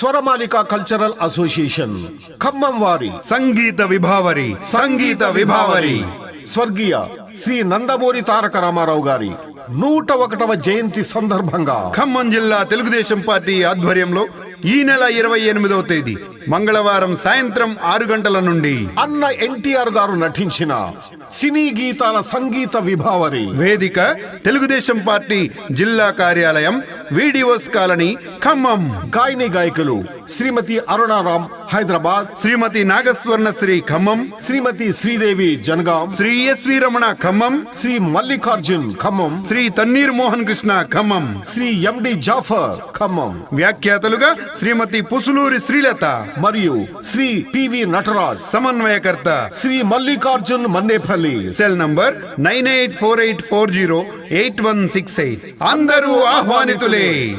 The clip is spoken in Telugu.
స్వరమాలిక కల్చరల్ అసోసియేషన్ ఖమ్మం వారి సంగీత విభావరి సంగీత విభావరి స్వర్గీయ శ్రీ నందమూరి తారక రామారావు గారి నూట ఒకటవ జయంతి సందర్భంగా ఖమ్మం జిల్లా తెలుగుదేశం పార్టీ ఆధ్వర్యంలో ఈ నెల ఇరవై ఎనిమిదవ తేదీ మంగళవారం సాయంత్రం ఆరు గంటల నుండి అన్న ఎన్టీఆర్ గారు నటించిన సినీ గీతాల సంగీత విభావరి వేదిక తెలుగుదేశం పార్టీ జిల్లా కార్యాలయం వీడియోస్ కాలనీ ఖమ్మం గాయని గాయకులు Shrimati Arunaram Hyderabad. Shrimati Nagaswarna Shri Khammam. Shrimati Sridevi Jangaon. Shri S V Ramana Khammam. Shri Mallikarjun Khammam. Shri Tanneer Mohan Krishna Khammam. Shri MD Jafar Khammam. వ్యాఖ్యాతలుగా Shrimati Pusuluri Srilatha మరియు శ్రీ పివి నటరాజ్. సమన్వయకర్త Shri Mallikarjun Mannepalli. Cell number nine eight four eight four zero eight one six eight. అందరూ ఆహ్వానితులే.